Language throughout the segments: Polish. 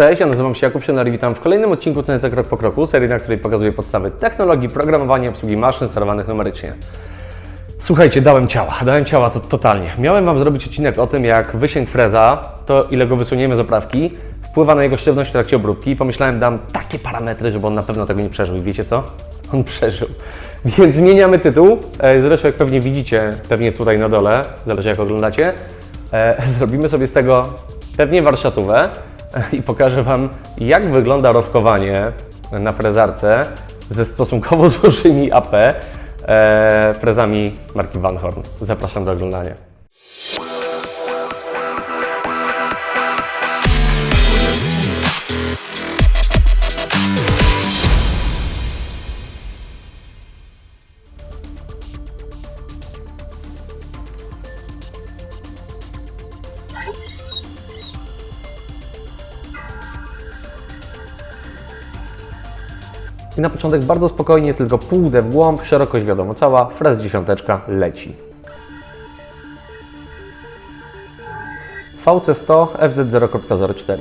Cześć, ja nazywam się Jakub Sienar i witam w kolejnym odcinku CNC Krok po Kroku, serii, na której pokazuję podstawy technologii, programowania, obsługi maszyn sterowanych numerycznie. Słuchajcie, dałem ciała, dałem ciała to totalnie. Miałem Wam zrobić odcinek o tym, jak wysięg freza, to ile go wysuniemy z oprawki, wpływa na jego sztywność w trakcie obróbki i pomyślałem, dam takie parametry, żeby on na pewno tego nie przeżył. I wiecie co? On przeżył. Więc zmieniamy tytuł. E, Zresztą jak pewnie widzicie, pewnie tutaj na dole, zależy jak oglądacie, e, zrobimy sobie z tego pewnie warsztatówę i pokażę Wam, jak wygląda rowkowanie na frezarce ze stosunkowo złożymi AP e, frezami marki Van Horn. Zapraszam do oglądania. I na początek bardzo spokojnie, tylko pół D w głąb, szerokość wiadomo cała, frez dziesiąteczka leci. VC100 FZ0.04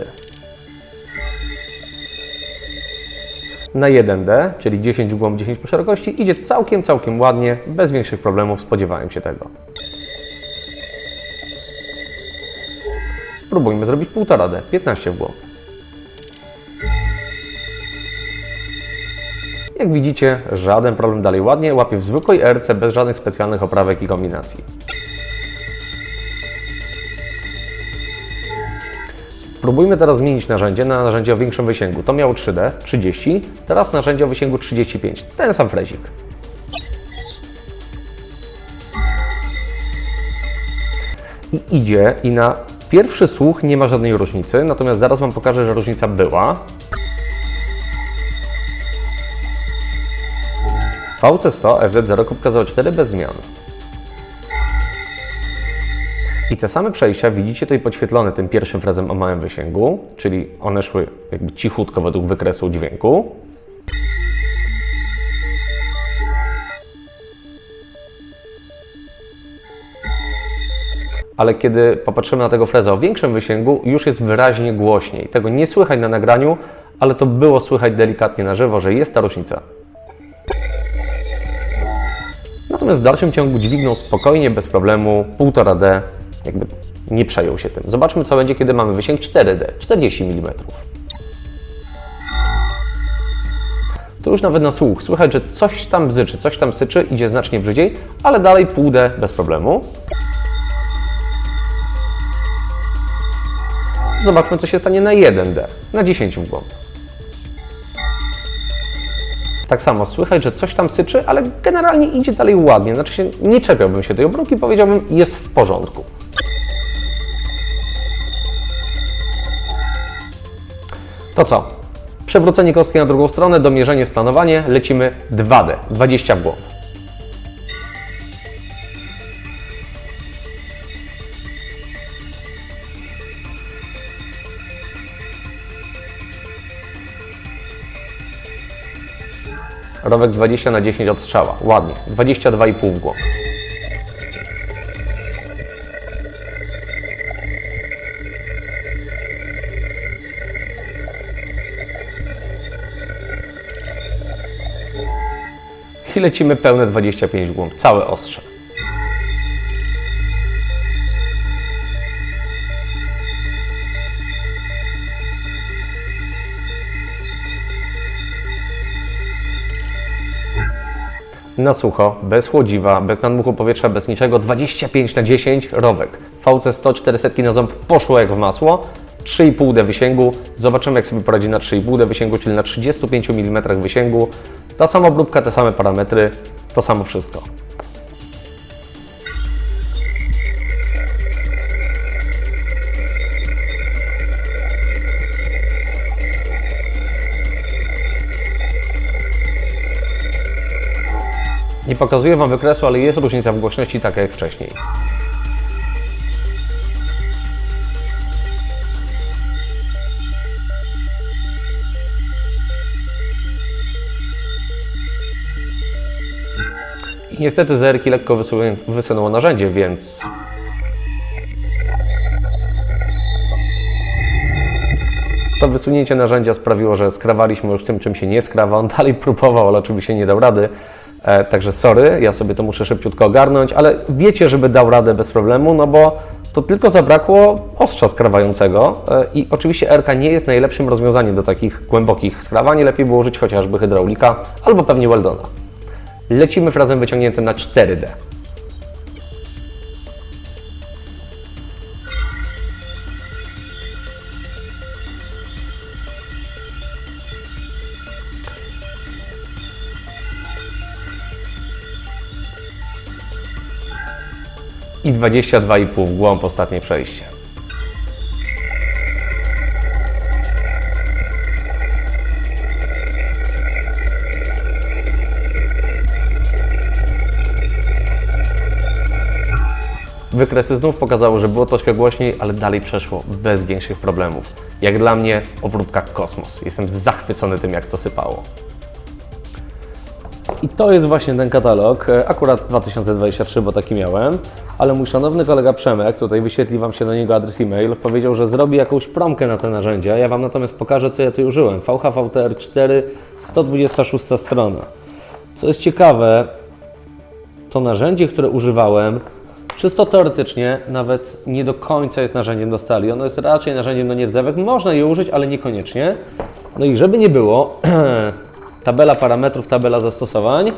na 1D, czyli 10 w głąb, 10 po szerokości, idzie całkiem, całkiem ładnie, bez większych problemów, spodziewałem się tego. Spróbujmy zrobić 1,5D, 15 w głąb. Jak widzicie, żaden problem dalej ładnie łapie w zwykłej RC bez żadnych specjalnych oprawek i kombinacji. Spróbujmy teraz zmienić narzędzie na narzędzie o większym wysięgu. To miało 3D, 30, teraz narzędzie o wysięgu 35. Ten sam frezik. I idzie i na pierwszy słuch nie ma żadnej różnicy, natomiast zaraz Wam pokażę, że różnica była. VC100 FZ0.04 bez zmian. I te same przejścia widzicie tutaj podświetlone tym pierwszym frezem o małym wysięgu, czyli one szły jakby cichutko według wykresu dźwięku. Ale kiedy popatrzymy na tego freza o większym wysięgu, już jest wyraźnie głośniej. Tego nie słychać na nagraniu, ale to było słychać delikatnie na żywo, że jest ta różnica. Natomiast w dalszym ciągu dźwignął spokojnie, bez problemu, 1,5D, jakby nie przejął się tym. Zobaczmy, co będzie, kiedy mamy wysięg 4D, 40 mm. Tu już nawet na słuch słychać, że coś tam bzyczy, coś tam syczy, idzie znacznie brzydziej, ale dalej 0,5D bez problemu. Zobaczmy, co się stanie na 1D, na 10 w głąb. Tak samo słychać, że coś tam syczy, ale generalnie idzie dalej ładnie. Znaczy się, nie czepiałbym się tej obróbki, powiedziałbym, jest w porządku. To co? Przewrócenie kostki na drugą stronę, domierzenie, splanowanie, lecimy 2D, 20 w głąb. Rowek 20 na 10 od strzała. Ładnie. 22,5 w głąb. I lecimy pełne 25 w głąb. Całe ostrze. Na sucho, bez chłodziwa, bez nadmuchu powietrza, bez niczego, 25 na 10 rowek. VC 100 400 na ząb poszło jak w masło, 3,5D wysięgu. Zobaczymy jak sobie poradzi na 3,5D wysięgu, czyli na 35 mm wysięgu. Ta sama obróbka, te same parametry, to samo wszystko. Nie pokazuję Wam wykresu, ale jest różnica w głośności, taka jak wcześniej. Niestety zerki lekko wysu- wysunęło narzędzie, więc To wysunięcie narzędzia sprawiło, że skrawaliśmy już tym, czym się nie skrawa. On dalej próbował, ale oczywiście nie dał rady. E, także sorry, ja sobie to muszę szybciutko ogarnąć, ale wiecie, żeby dał radę bez problemu, no bo to tylko zabrakło ostrza skrawającego e, i oczywiście RK nie jest najlepszym rozwiązaniem do takich głębokich skrawań. Lepiej było użyć chociażby hydraulika albo pewnie Weldona. Lecimy frazem wyciągniętym na 4D. I 22,5 w głąb ostatnie przejście. Wykresy znów pokazały, że było troszkę głośniej, ale dalej przeszło bez większych problemów. Jak dla mnie obróbka kosmos. Jestem zachwycony tym, jak to sypało. I to jest właśnie ten katalog, e, akurat 2023, bo taki miałem, ale mój szanowny kolega Przemek, tutaj wyświetli Wam się do niego adres e-mail, powiedział, że zrobi jakąś promkę na te narzędzia. Ja Wam natomiast pokażę, co ja tu użyłem. VHVTR4, 126 strona. Co jest ciekawe, to narzędzie, które używałem, czysto teoretycznie nawet nie do końca jest narzędziem do stali. Ono jest raczej narzędziem do nierdzewek. Można je użyć, ale niekoniecznie. No i żeby nie było, tabela parametrów, tabela zastosowań,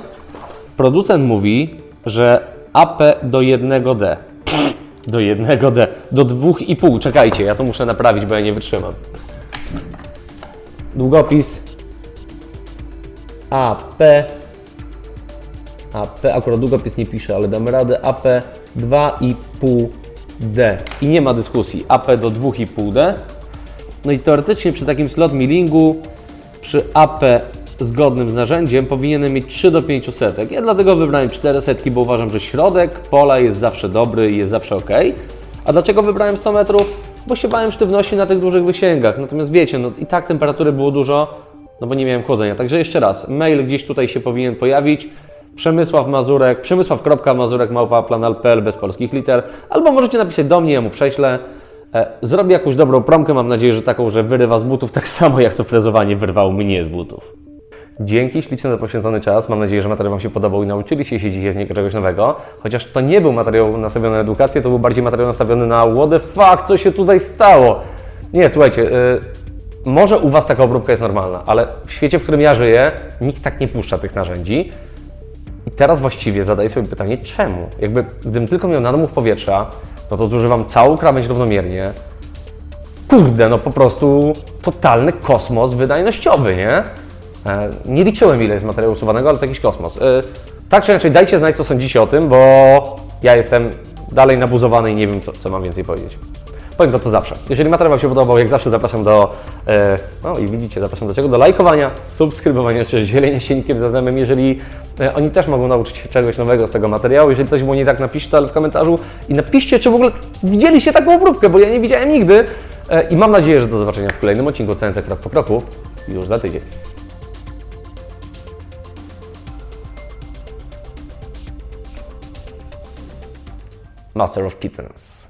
producent mówi, że AP do 1D. Pff, Do 1D. Do 2,5. Czekajcie, ja to muszę naprawić, bo ja nie wytrzymam. Długopis AP AP, akurat długopis nie pisze, ale damy radę, AP 2,5D. I nie ma dyskusji, AP do 2,5D. No i teoretycznie przy takim slot millingu, przy AP zgodnym z narzędziem powinienem mieć 3 do 5 setek. Ja dlatego wybrałem 4 setki, bo uważam, że środek pola jest zawsze dobry i jest zawsze ok. A dlaczego wybrałem 100 metrów? Bo się bałem sztywności na tych dużych wysięgach. Natomiast wiecie, no i tak temperatury było dużo, no bo nie miałem chłodzenia. Także jeszcze raz, mail gdzieś tutaj się powinien pojawić. Przemysław Mazurek, przemysław.mazurek bez polskich liter, albo możecie napisać do mnie, ja mu prześlę. E, Zrobię jakąś dobrą promkę, mam nadzieję, że taką, że wyrywa z butów tak samo jak to frezowanie wyrwało mnie z butów. Dzięki ślicznie za poświęcony czas. Mam nadzieję, że materiał Wam się podobał i nauczyliście się dzisiaj z niego czegoś nowego. Chociaż to nie był materiał nastawiony na edukację, to był bardziej materiał nastawiony na what the fuck, co się tutaj stało. Nie, słuchajcie, y, może u Was taka obróbka jest normalna, ale w świecie, w którym ja żyję, nikt tak nie puszcza tych narzędzi. I teraz właściwie zadaję sobie pytanie, czemu? Jakby, gdybym tylko miał nadmuch powietrza, no to zużywam całą krawędź równomiernie. Kurde, no po prostu totalny kosmos wydajnościowy, nie? E, Nie liczyłem, ile jest materiału usuwanego, ale to jakiś kosmos. E, Tak czy inaczej, dajcie znać, co sądzicie o tym, bo ja jestem dalej nabuzowany i nie wiem, co, co mam więcej powiedzieć. Powiem to, co zawsze. Jeżeli materiał Wam się podobał, jak zawsze zapraszam do, e, no i widzicie, zapraszam do czego? Do lajkowania, subskrybowania, czy dzielenia się nikiem za jeżeli oni też mogą nauczyć się czegoś nowego z tego materiału. Jeżeli coś było nie tak, napiszcie to w komentarzu i napiszcie, czy w ogóle widzieliście taką obróbkę, bo ja nie widziałem nigdy. I mam nadzieję, że do zobaczenia w kolejnym odcinku CNC krok po kroku już za tydzień. Master of Kittens.